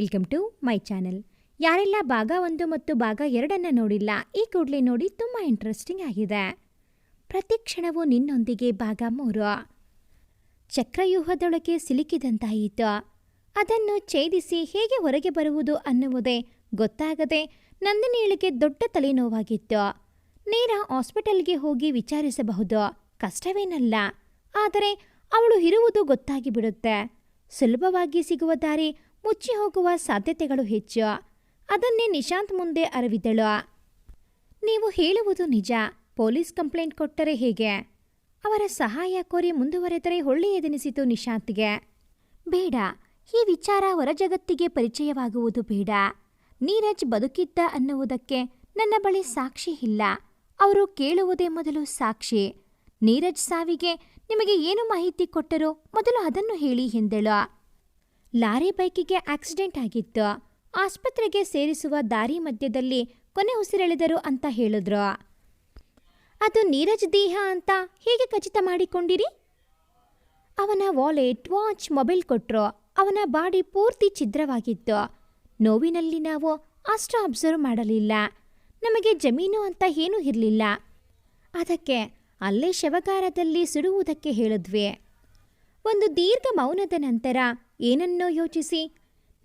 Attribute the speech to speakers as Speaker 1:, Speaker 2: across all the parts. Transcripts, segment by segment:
Speaker 1: Welcome to my channel ಯಾರೆಲ್ಲ ಭಾಗ ಒಂದು ಮತ್ತು ಭಾಗ ಎರಡನ್ನು ನೋಡಿಲ್ಲ, ಈ ಕೂಡಲೇ ನೋಡಿ ತುಂಬ ಇಂಟ್ರೆಸ್ಟಿಂಗ್ ಆಗಿದೆ. ಪ್ರತಿ ಕ್ಷಣವೂ ನಿನ್ನೊಂದಿಗೆ ಭಾಗ ಮೂರು. ಚಕ್ರವ್ಯೂಹದೊಳಗೆ ಸಿಲುಕಿದಂತಾಯಿತು. ಅದನ್ನು ಛೇದಿಸಿ ಹೇಗೆ ಹೊರಗೆ ಬರುವುದು ಅನ್ನುವುದೇ ಗೊತ್ತಾಗದೆ ನಂದಿನಿಯಳಿಗೆ ದೊಡ್ಡ ತಲೆನೋವಾಗಿತ್ತು. ನೇರ ಹಾಸ್ಪಿಟಲ್ಗೆ ಹೋಗಿ ವಿಚಾರಿಸಬಹುದು, ಕಷ್ಟವೇನಲ್ಲ. ಆದರೆ ಅವಳು ಇರುವುದು ಗೊತ್ತಾಗಿಬಿಡುತ್ತೆ. ಸುಲಭವಾಗಿ ಸಿಗುವ ದಾರಿ ಮುಚ್ಚಿ ಹೋಗುವ ಸಾಧ್ಯತೆಗಳು ಹೆಚ್ಚು. ಅದನ್ನೇ ನಿಶಾಂತ್ ಮುಂದೆ ಅರವಿದಳು ನೀವು ಹೇಳುವುದು ನಿಜ. ಪೊಲೀಸ್ ಕಂಪ್ಲೇಂಟ್ ಕೊಟ್ಟರೆ ಹೇಗೆ? ಅವರ ಸಹಾಯ ಕೋರಿ ಮುಂದುವರೆದರೆ ಒಳ್ಳೆಯದೆನಿಸಿತು ನಿಶಾಂತ್ಗೆ. ಬೇಡ. ಈ ವಿಚಾರ ಹೊರಜಗತ್ತಿಗೆ ಪರಿಚಯವಾಗುವುದು ಬೇಡ. ನೀರಜ್ ಬದುಕಿದ್ದ ಅನ್ನುವುದಕ್ಕೆ ನನ್ನ ಬಳಿ ಸಾಕ್ಷಿ ಇಲ್ಲ. ಅವರು ಕೇಳುವುದೇ ಮೊದಲು ಸಾಕ್ಷಿ. ನೀರಜ್ ಸಾವಿಗೆ ನಿಮಗೆ ಏನು ಮಾಹಿತಿ ಕೊಟ್ಟರೋ ಮೊದಲು ಅದನ್ನು ಹೇಳಿ ಎಂದಳು. ಲಾರಿ ಬೈಕಿಗೆ ಆಕ್ಸಿಡೆಂಟ್ ಆಗಿತ್ತು. ಆಸ್ಪತ್ರೆಗೆ ಸೇರಿಸುವ ದಾರಿ ಮಧ್ಯದಲ್ಲಿ ಕೊನೆ ಉಸಿರೆಳೆದರು ಅಂತ ಹೇಳಿದ್ರು. ಅದು ನೀರಜ್ ದೇಹ ಅಂತ ಹೇಗೆ ಖಚಿತ ಮಾಡಿಕೊಂಡಿರಿ? ಅವನ ವಾಲೆಟ್, ವಾಚ್, ಮೊಬೈಲ್ ಕೊಟ್ಟರು ಅವನ ಬಾಡಿ ಪೂರ್ತಿ ಛಿದ್ರವಾಗಿತ್ತು. ನೋವಿನಲ್ಲಿ ನಾವು ಅಷ್ಟು ಅಬ್ಸರ್ವ್ ಮಾಡಲಿಲ್ಲ. ನಮಗೆ ಜಮೀನು ಅಂತ ಏನೂ ಇರಲಿಲ್ಲ. ಅದಕ್ಕೆ ಅಲ್ಲೇ ಶವಗಾರದಲ್ಲಿ ಸುಡುವುದಕ್ಕೆ ಹೇಳಿದ್ವಿ. ಒಂದು ದೀರ್ಘ ಮೌನದ ನಂತರ ಏನನ್ನೋ ಯೋಚಿಸಿ,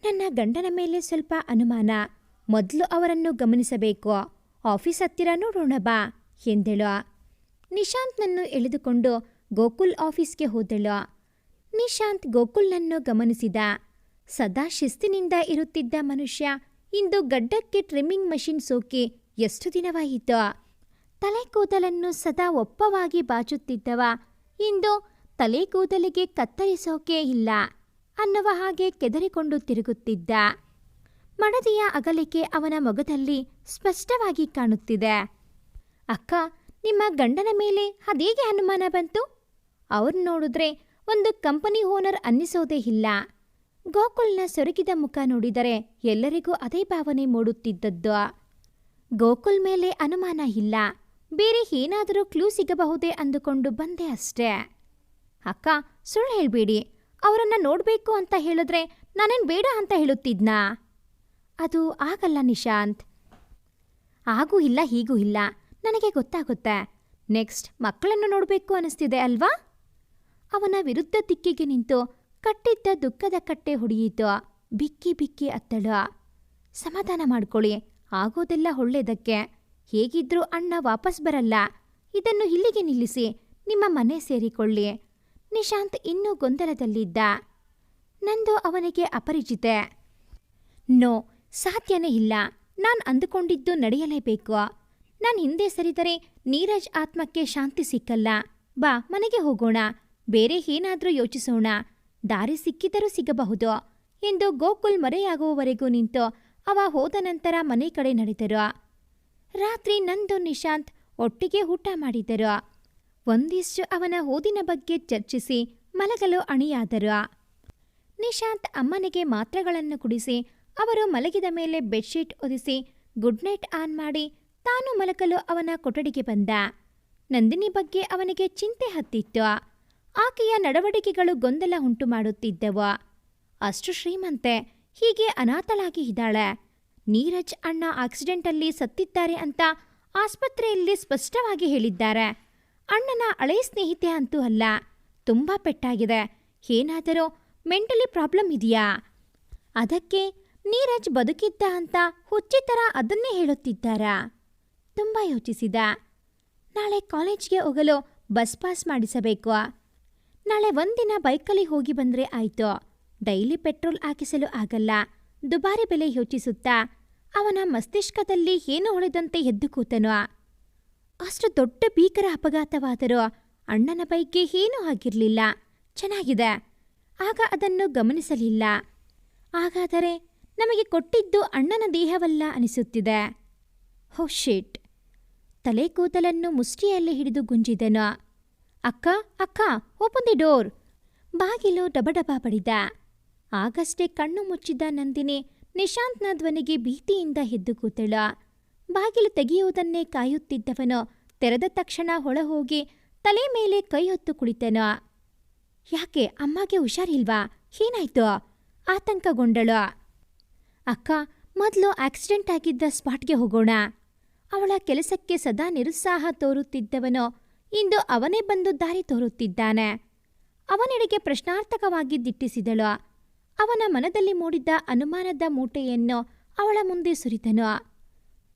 Speaker 1: ನನ್ನ ಗಂಡನ ಮೇಲೆ ಸ್ವಲ್ಪ ಅನುಮಾನ, ಮೊದಲು ಅವರನ್ನು ಗಮನಿಸಬೇಕು, ಆಫೀಸ್ ಹತ್ತಿರ ನೋಡೋಣ ಬಾ ಎಂದಳು. ನಿಶಾಂತ್ನನ್ನು ಎಳೆದುಕೊಂಡು ಗೋಕುಲ್ ಆಫೀಸ್ಗೆ ಹೋದಳು. ನಿಶಾಂತ್ ಗೋಕುಲ್ನನ್ನು ಗಮನಿಸಿದ. ಸದಾ ಶಿಸ್ತಿನಿಂದ ಇರುತ್ತಿದ್ದ ಮನುಷ್ಯ ಇಂದು ಗಡ್ಡಕ್ಕೆ ಟ್ರಿಮ್ಮಿಂಗ್ ಮಷಿನ್ ಸೋಕಿ ಎಷ್ಟು ದಿನವಾಯಿತು? ತಲೆ ಕೂದಲನ್ನು ಸದಾ ಒಪ್ಪವಾಗಿ ಬಾಚುತ್ತಿದ್ದವ. ಇಂದು ತಲೆ ಕೂದಲಿಗೆ ಕತ್ತರಿಸೋಕೆ ಇಲ್ಲ ಅನ್ನುವ ಹಾಗೆ ಕೆದರಿಕೊಂಡು ತಿರುಗುತ್ತಿದ್ದ. ಮಡದಿಯ ಅಗಲಿಕೆ ಅವನ ಮೊಗದಲ್ಲಿ ಸ್ಪಷ್ಟವಾಗಿ ಕಾಣುತ್ತಿದೆ. ಅಕ್ಕ, ನಿಮ್ಮ ಗಂಡನ ಮೇಲೆ ಅದೇಗೆ ಅನುಮಾನ ಬಂತು? ಅವ್ರು ನೋಡಿದ್ರೆ ಒಂದು ಕಂಪನಿ ಓನರ್ ಅನ್ನಿಸೋದೇ ಇಲ್ಲ. ಗೋಕುಲ್ನ ಸೊರಗಿದ ಮುಖ ನೋಡಿದರೆ ಎಲ್ಲರಿಗೂ ಅದೇ ಭಾವನೆ ಮೂಡುತ್ತಿದ್ದದ್ದು. ಗೋಕುಲ್ ಮೇಲೆ ಅನುಮಾನ ಇಲ್ಲ. ಬೇರೆ ಏನಾದರೂ ಕ್ಲೂ ಸಿಗಬಹುದೇ ಅಂದುಕೊಂಡು ಬಂದೆ ಅಷ್ಟೇ. ಅಕ್ಕ, ಸುಳ್ಳು ಹೇಳಬೇಡಿ. ಅವರನ್ನು ನೋಡಬೇಕು ಅಂತ ಹೇಳಿದ್ರೆ ನಾನೇನು ಬೇಡ ಅಂತ ಹೇಳುತ್ತಿದ್ನಾ? ಅದು ಆಗಲ್ಲ ನಿಶಾಂತ್. ಆಗೂ ಇಲ್ಲ, ಹೀಗೂ ಇಲ್ಲ. ನನಗೆ ಗೊತ್ತಾಗುತ್ತೆ. ನೆಕ್ಸ್ಟ್ ಮಕ್ಕಳನ್ನು ನೋಡಬೇಕು ಅನಿಸ್ತಿದೆ ಅಲ್ವಾ? ಅವನ ವಿರುದ್ಧ ದಿಕ್ಕಿಗೆ ನಿಂತು ಕಟ್ಟಿದ್ದ ದುಃಖದ ಕಟ್ಟೆ ಹೊಡೆಯಿತು. ಬಿಕ್ಕಿ ಬಿಕ್ಕಿ ಅತ್ತಳು. ಸಮಾಧಾನ ಮಾಡ್ಕೊಳ್ಳಿ, ಆಗೋದೆಲ್ಲ ಒಳ್ಳೇದಕ್ಕೆ. ಹೇಗಿದ್ರೂ ಅಣ್ಣ ವಾಪಸ್ ಬರಲ್ಲ. ಇದನ್ನು ಇಲ್ಲಿಗೆ ನಿಲ್ಲಿಸಿ, ನಿಮ್ಮ ಮನೆ ಸೇರಿಕೊಳ್ಳಿ. ನಿಶಾಂತ್ ಇನ್ನೂ ಗೊಂದಲದಲ್ಲಿದ್ದ. ನಂದು ಅವನಿಗೆ ಅಪರಿಚಿತೆ. ನೋ, ಸಾಧ್ಯನೇ ಇಲ್ಲ. ನಾನು ಅಂದುಕೊಂಡಿದ್ದು ನಡೆಯಲೇಬೇಕು. ನಾನು ಹಿಂದೆ ಸರಿದರೆ ನೀರಜ್ ಆತ್ಮಕ್ಕೆ ಶಾಂತಿ ಸಿಕ್ಕಲ್ಲ. ಬಾ, ಮನೆಗೆ ಹೋಗೋಣ. ಬೇರೆ ಏನಾದರೂ ಯೋಚಿಸೋಣ. ದಾರಿ ಸಿಕ್ಕಿದರೂ ಸಿಗಬಹುದು. ಎಂದು ಗೋಕುಲ್ ಮರೆಯಾಗುವವರೆಗೂ ನಿಂತು ಅವ ಹೋದ ನಂತರ ಮನೆ ಕಡೆ ನಡೆದರು. ರಾತ್ರಿ ನಂದು ನಿಶಾಂತ್ ಒಟ್ಟಿಗೆ ಊಟ ಮಾಡಿದರು. ಒಂದಿಷ್ಟು ಅವನ ಓದಿನ ಬಗ್ಗೆ ಚರ್ಚಿಸಿ ಮಲಗಲು ಅಣಿಯಾದರು. ನಿಶಾಂತ್ ಅಮ್ಮನಿಗೆ ಮಾತ್ರೆಗಳನ್ನು ಕುಡಿಸಿ ಅವರು ಮಲಗಿದ ಮೇಲೆ ಬೆಡ್ಶೀಟ್ ಒದಿಸಿ ಗುಡ್ ನೈಟ್ ಆನ್ ಮಾಡಿ ತಾನು ಮಲಗಲು ಅವನ ಕೊಠಡಿಗೆ ಬಂದ. ನಂದಿನಿ ಬಗ್ಗೆ ಅವನಿಗೆ ಚಿಂತೆ ಹತ್ತಿತ್ತು. ಆಕೆಯ ನಡವಡಿಕೆಗಳು ಗೊಂದಲ ಉಂಟು ಮಾಡುತ್ತಿದ್ದವು. ಅಷ್ಟು ಶ್ರೀಮಂತೆ, ಹೀಗೆ ಅನಾಥಳಾಗಿ ಇದ್ದಾಳೆ. ನೀರಜ್ ಅಣ್ಣ ಆಕ್ಸಿಡೆಂಟಲ್ಲಿ ಸತ್ತಿದ್ದಾರೆ ಅಂತ ಆಸ್ಪತ್ರೆಯಲ್ಲಿ ಸ್ಪಷ್ಟವಾಗಿ ಹೇಳಿದ್ದಾರೆ. ಅಣ್ಣನ ಹಳೆಯ ಸ್ನೇಹಿತೆ ಅಂತೂ ಅಲ್ಲ. ತುಂಬ ಪೆಟ್ಟಾಗಿದೆ. ಏನಾದರೂ ಮೆಂಟಲಿ ಪ್ರಾಬ್ಲಮ್ ಇದೆಯಾ? ಅದಕ್ಕೆ ನೀರಜ್ ಬದುಕಿದ್ದ ಅಂತ ಹುಚ್ಚಿ ಥರ ಅದನ್ನೇ ಹೇಳುತ್ತಿದ್ದಾರಾ? ತುಂಬ ಯೋಚಿಸಿದ. ನಾಳೆ ಕಾಲೇಜ್ಗೆ ಹೋಗಲು ಬಸ್ ಪಾಸ್ ಮಾಡಿಸಬೇಕು. ನಾಳೆ ಒಂದಿನ ಬೈಕಲ್ಲಿ ಹೋಗಿ ಬಂದರೆ ಆಯಿತು. ಡೈಲಿ ಪೆಟ್ರೋಲ್ ಹಾಕಿಸಲು ಆಗಲ್ಲ. ದುಬಾರಿ ಬೆಲೆ ಯೋಚಿಸುತ್ತಾ ಅವನ ಮಸ್ತಿಷ್ಕದಲ್ಲಿ ಏನು ಹೊಳೆದಂತೆ ಎದ್ದು ಕೂತನು? ಅಷ್ಟು ದೊಡ್ಡ ಭೀಕರ ಅಪಘಾತವಾದರೂ ಅಣ್ಣನ ಬೈಕ್ಗೆ ಏನೂ ಆಗಿರಲಿಲ್ಲ. ಚೆನ್ನಾಗಿದೆ. ಆಗ ಅದನ್ನು ಗಮನಿಸಲಿಲ್ಲ. ಹಾಗಾದರೆ ನಮಗೆ ಕೊಟ್ಟಿದ್ದು ಅಣ್ಣನ ದೇಹವಲ್ಲ ಅನಿಸುತ್ತಿದೆ. ಹೋ ಶಿಟ್ ತಲೆ ಕೂದಲನ್ನು ಮುಷ್ಟಿಯಲ್ಲಿ ಹಿಡಿದು ಗುಂಜಿದನು. ಅಕ್ಕ ಅಕ್ಕ ಓಪನ್ ದಿ ಡೋರ್ ಬಾಗಿಲು ಡಬಡಬ ಬಡಿದ ಆಗಷ್ಟೇ ಕಣ್ಣು ಮುಚ್ಚಿದ ನಂದಿನಿ ನಿಶಾಂತ್ನ ಧ್ವನಿಗೆ ಭೀತಿಯಿಂದ ಎದ್ದು ಕೂತಳು. ಬಾಗಿಲು ತೆಗೆಯುವುದನ್ನೇ ಕಾಯುತ್ತಿದ್ದವನು ತೆರೆದ ತಕ್ಷಣ ಹೊಳಹೋಗಿ ತಲೆ ಮೇಲೆ ಕೈ ಹೊತ್ತು ಕುಳಿತನು. ಯಾಕೆ, ಅಮ್ಮಗೆ ಹುಷಾರಿಲ್ವಾ? ಏನಾಯ್ತು? ಆತಂಕಗೊಂಡಳು. ಅಕ್ಕ, ಮೊದಲು ಆಕ್ಸಿಡೆಂಟ್ ಆಗಿದ್ದ ಸ್ಪಾಟ್ಗೆ ಹೋಗೋಣ. ಅವಳ ಕೆಲಸಕ್ಕೆ ಸದಾ ನಿರುತ್ಸಾಹ ತೋರುತ್ತಿದ್ದವನು ಇಂದು ಅವನೇ ಬಂದು ದಾರಿ ತೋರುತ್ತಿದ್ದಾನೆ. ಅವನೆಡೆಗೆ ಪ್ರಶ್ನಾರ್ಥಕವಾಗಿ ದಿಟ್ಟಿಸಿದಳು. ಅವನ ಮನದಲ್ಲಿ ಮೂಡಿದ್ದ ಅನುಮಾನದ ಮೂಟೆಯನ್ನು ಅವಳ ಮುಂದೆ ಸುರಿದನು.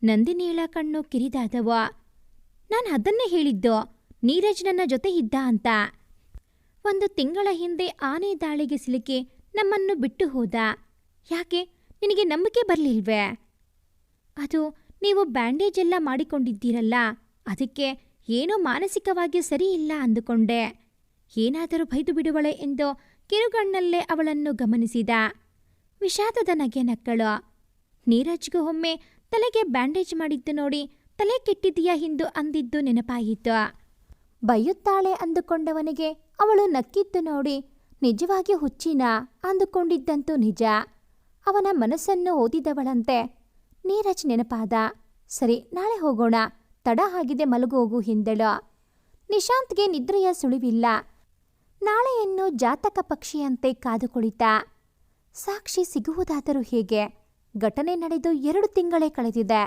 Speaker 1: ನಂದಿನಿಯಳ ಕಣ್ಣು ಕಿರಿದಾದವು. ನಾನು ಅದನ್ನೇ ಹೇಳಿದ್ದು, ನೀರಜ್ ನನ್ನ ಜೊತೆ ಇದ್ದ ಅಂತ. ಒಂದು ತಿಂಗಳ ಹಿಂದೆ ಆನೆ ದಾಳಿಗೆ ಸಿಲುಕಿ ನಮ್ಮನ್ನು ಬಿಟ್ಟು ಹೋದ. ಯಾಕೆ? ನಿನಗೆ ನಂಬಿಕೆ ಬರಲಿಲ್ವೇ? ಅದು ನೀವು ಬ್ಯಾಂಡೇಜ್ ಎಲ್ಲ ಮಾಡಿಕೊಂಡಿದ್ದೀರಲ್ಲ, ಅದಕ್ಕೆ ಏನೋ ಮಾನಸಿಕವಾಗಿ ಸರಿ ಇಲ್ಲ ಅಂದುಕೊಂಡೆ. ಏನಾದರೂ ಬೈದು ಬಿಡುವಳೆ ಎಂದು ಕಿರುಗಣ್ಣಲ್ಲೇ ಅವಳನ್ನು ಗಮನಿಸಿದ. ವಿಷಾದದ ನಗೆ ನಕ್ಕಳು. ನೀರಜ್ಗೂ ಒಮ್ಮೆ ತಲೆಗೆ ಬ್ಯಾಂಡೇಜ್ ಮಾಡಿದ್ದು ನೋಡಿ, ತಲೆ ಕೆಟ್ಟಿದೆಯಾ ಹಿಂದು ಅಂದಿದ್ದು ನೆನಪಾಯಿತು. ಬೈಯುತ್ತಾಳೆ ಅಂದುಕೊಂಡವನಿಗೆ, ಅವಳು ನಕ್ಕಿದ್ದು ನೋಡಿ, ನಿಜವಾಗಿ ಹುಚ್ಚಿನ ಅಂದುಕೊಂಡಿದ್ದಂತೂ ನಿಜ. ಅವನ ಮನಸ್ಸನ್ನು ಓದಿದವಳಂತೆ. ನೀರಜ್ ನೆನಪಾದ, ಸರಿ, ನಾಳೆ ಹೋಗೋಣ, ತಡ ಆಗಿದೆ ಮಲಗೋಗು ಹಿಂದಳು. ನಿಶಾಂತ್ಗೆ ನಿದ್ರೆಯ ಸುಳಿವಿಲ್ಲ. ನಾಳೆಯನ್ನು ಜಾತಕ ಪಕ್ಷಿಯಂತೆ ಕಾದು ಕುಳಿತ ಸಾಕ್ಷಿ ಸಿಗುವುದಾದರೂ ಹೇಗೆ? ಘಟನೆ ನಡೆದು ಎರಡು ತಿಂಗಳೇ ಕಳೆದಿದೆ.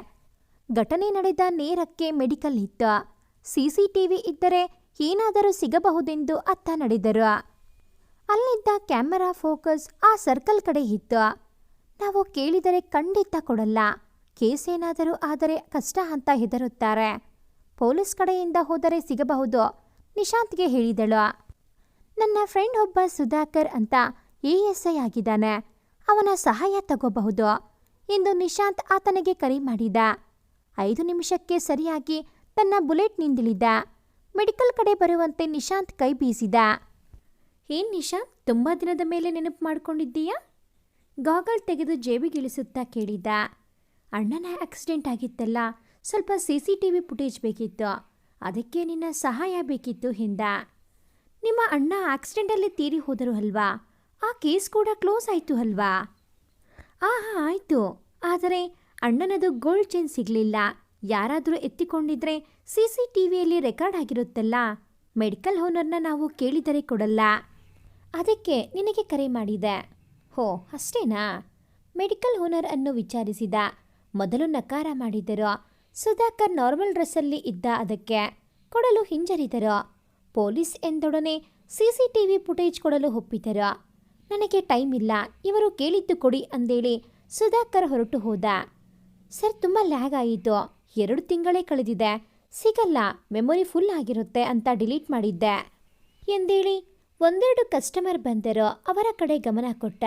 Speaker 1: ಘಟನೆ ನಡೆದ ನೇರಕ್ಕೆ ಮೆಡಿಕಲ್ ಇತ್ತು ಸಿಸಿಟಿವಿ ಇದ್ದರೆ ಏನಾದರೂ ಸಿಗಬಹುದೆಂದು ಅತ್ತ ನಡೆದರು. ಅಲ್ಲಿದ್ದ ಕ್ಯಾಮೆರಾ ಫೋಕಸ್ ಆ ಸರ್ಕಲ್ ಕಡೆ ಇತ್ತು. ನಾವು ಕೇಳಿದರೆ ಖಂಡಿತ ಕೊಡಲ್ಲ. ಕೇಸ್ ಏನಾದರೂ ಆದರೆ ಕಷ್ಟ ಅಂತ ಹೆದರುತ್ತಾರೆ. ಪೊಲೀಸ್ ಕಡೆಯಿಂದ ಹೋದರೆ ಸಿಗಬಹುದು, ನಿಶಾಂತ್ಗೆ ಹೇಳಿದಳು. ನನ್ನ ಫ್ರೆಂಡ್ ಒಬ್ಬ ಸುಧಾಕರ್ ಅಂತ ಎ ಎಸ್ ಐ ಆಗಿದ್ದಾನೆ. ಅವನ ಸಹಾಯ ತಗೋಬಹುದು. ಎಂದು ನಿಶಾಂತ್ ಆತನಿಗೆ ಕರೆ ಮಾಡಿದ. ಐದು ನಿಮಿಷಕ್ಕೆ ಸರಿಯಾಗಿ ತನ್ನ ಬುಲೆಟ್ ನಿಂದಿಳಿದ. ಮೆಡಿಕಲ್ ಕಡೆ ಬರುವಂತೆ ನಿಶಾಂತ್ ಕೈ ಬೀಸಿದ. ಏನ್ ನಿಶಾಂತ್, ತುಂಬ ದಿನದ ಮೇಲೆ ನೆನಪು ಮಾಡ್ಕೊಂಡಿದ್ದೀಯಾ? ಗಾಗಲ್ ತೆಗೆದು ಜೇಬಿಗಿಳಿಸುತ್ತಾ ಕೇಳಿದ. ಅಣ್ಣನ ಆಕ್ಸಿಡೆಂಟ್ ಆಗಿತ್ತಲ್ಲ, ಸ್ವಲ್ಪ C C T V footage ಬೇಕಿತ್ತು. ಅದಕ್ಕೆ ನಿನ್ನ ಸಹಾಯ ಬೇಕಿತ್ತು ಹಿಂದ ನಿಮ್ಮ ಅಣ್ಣ ಆಕ್ಸಿಡೆಂಟಲ್ಲಿ ತೀರಿ ಹೋದರು ಅಲ್ವಾ? ಆ ಕೇಸ್ ಕೂಡ ಕ್ಲೋಸ್ ಆಯಿತು ಅಲ್ವಾ? ಆ ಹಾಂ ಆಯಿತು. ಆದರೆ ಅಣ್ಣನದು ಗೋಲ್ಡ್ ಚೈನ್ ಸಿಗಲಿಲ್ಲ. ಯಾರಾದರೂ ಎತ್ತಿಕೊಂಡಿದ್ರೆ ಸಿ ಸಿ ಟಿ ವಿಯಲ್ಲಿ ರೆಕಾರ್ಡ್ ಆಗಿರುತ್ತಲ್ಲ, ಮೆಡಿಕಲ್ ಓನರ್ನ ನಾವು ಕೇಳಿದರೆ ಕೊಡಲ್ಲ. ಅದಕ್ಕೆ ನಿನಗೆ ಕರೆ ಮಾಡಿದೆ. ಹೋ, ಅಷ್ಟೇನಾ? ಮೆಡಿಕಲ್ ಓನರ್ ಅನ್ನು ವಿಚಾರಿಸಿದ. ಮೊದಲು ನಕಾರ ಮಾಡಿದರು. ಸುಧಾಕರ್ ನಾರ್ಮಲ್ ಡ್ರೆಸ್ಸಲ್ಲಿ ಇದ್ದ ಅದಕ್ಕೆ ಕೊಡಲು ಹಿಂಜರಿದರು. Police ಎಂದೊಡನೆ C C T V footage ಕೊಡಲು ಒಪ್ಪಿದರು. ನನಗೆ ಟೈಮ್ ಇಲ್ಲ ಇವರು ಕೇಳಿದ್ದು ಕೊಡಿ ಅಂದೇಳಿ ಸುಧಾಕರ್ ಹೊರಟು ಹೋದ. ಸರ್, ತುಂಬ ಲ್ಯಾಗ್ ಆಯಿತು ಎರಡು ತಿಂಗಳೇ ಕಳೆದಿದೆ. ಸಿಗಲ್ಲ, ಮೆಮೊರಿ ಫುಲ್ ಆಗಿರುತ್ತೆ ಅಂತ ಡಿಲೀಟ್ ಮಾಡಿದ್ದೆ. ಎಂದೇಳಿ, ಒಂದೆರಡು ಕಸ್ಟಮರ್ ಬಂದರು, ಅವರ ಕಡೆ ಗಮನ ಕೊಟ್ಟ.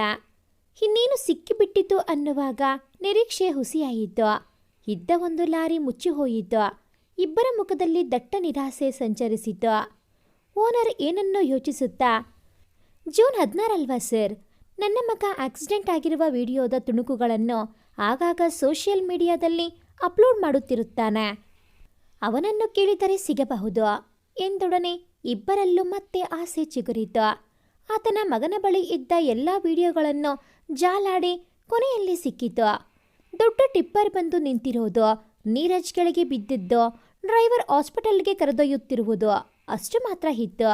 Speaker 1: ಇನ್ನೇನು ಸಿಕ್ಕಿಬಿಟ್ಟಿತು ಅನ್ನುವಾಗ ನಿರೀಕ್ಷೆ ಹುಸಿಯಾಯಿತು ಇದ್ದ ಒಂದು ಲಾರಿ ಮುಚ್ಚಿ ಹೋಯಿತು ಇಬ್ಬರ ಮುಖದಲ್ಲಿ ದಟ್ಟ ನಿರಾಸೆ ಸಂಚರಿಸಿತು ಓನರ್ ಏನನ್ನೋ ಯೋಚಿಸುತ್ತಾ, ಜೂನ್ ಹದಿನಾರಲ್ವಾ ಸರ್? ನನ್ನ ಮಗ ಆಕ್ಸಿಡೆಂಟ್ ಆಗಿರುವ ವಿಡಿಯೋದ ತುಣುಕುಗಳನ್ನು ಆಗಾಗ ಸೋಷಿಯಲ್ ಮೀಡಿಯಾದಲ್ಲಿ ಅಪ್ಲೋಡ್ ಮಾಡುತ್ತಿರುತ್ತಾನೆ. ಅವನನ್ನು ಕೇಳಿದರೆ ಸಿಗಬಹುದು. ಎಂದೊಡನೆ ಇಬ್ಬರಲ್ಲೂ ಮತ್ತೆ ಆಸೆ ಚಿಗುರಿತು. ಆತನ ಮಗನ ಬಳಿ ಇದ್ದ ಎಲ್ಲ ವಿಡಿಯೋಗಳನ್ನು ಜಾಲಾಡಿ ಕೊನೆಯಲ್ಲಿ ಸಿಕ್ಕಿತು. ದೊಡ್ಡ ಟಿಪ್ಪರ್ ಬಂದು ನಿಂತಿರುವುದು ನೀರಜ್ ಕೆಳಗೆ ಬಿದ್ದಿದ್ದು, ಡ್ರೈವರ್ ಹಾಸ್ಪಿಟಲ್ಗೆ ಕರೆದೊಯ್ಯುತ್ತಿರುವುದು ಅಷ್ಟು ಮಾತ್ರ ಇತ್ತು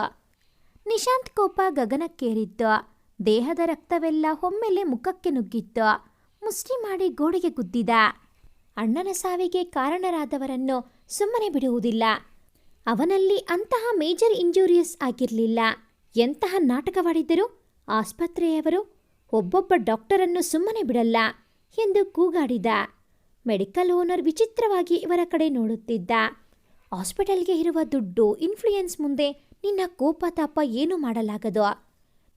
Speaker 1: ನಿಶಾಂತ್ ಕೋಪ ಗಗನಕ್ಕೇರಿತ್ತು. ದೇಹದ ರಕ್ತವೆಲ್ಲ ಒಮ್ಮೆಲೆ ಮುಖಕ್ಕೆ ನುಗ್ಗಿತ್ತು ಮುಷ್ಟಿ ಮಾಡಿ ಗೋಡೆಗೆ ಗುದ್ದಿದ. ಅಣ್ಣನ ಸಾವಿಗೆ ಕಾರಣರಾದವರನ್ನು ಸುಮ್ಮನೆ ಬಿಡುವುದಿಲ್ಲ. ಅವನಲ್ಲಿ ಅಂತಹ ಮೇಜರ್ ಇಂಜೂರಿಯಸ್ ಆಗಿರಲಿಲ್ಲ. ಎಂತಹ ನಾಟಕವಾಡಿದ್ದರು ಆಸ್ಪತ್ರೆಯವರು ಒಬ್ಬೊಬ್ಬ ಡಾಕ್ಟರನ್ನು ಸುಮ್ಮನೆ ಬಿಡಲ್ಲ ಎಂದು ಕೂಗಾಡಿದ. ಮೆಡಿಕಲ್ ಓನರ್ ವಿಚಿತ್ರವಾಗಿ ಇವರ ಕಡೆ ನೋಡುತ್ತಿದ್ದ. ಹಾಸ್ಪಿಟಲ್ಗೆ ಇರುವ ದುಡ್ಡು, ಇನ್ಫ್ಲೂಯೆನ್ಸ್ ಮುಂದೆ ನಿನ್ನ ಕೋಪ ತಾಪ ಏನೂ ಮಾಡಲಾಗದು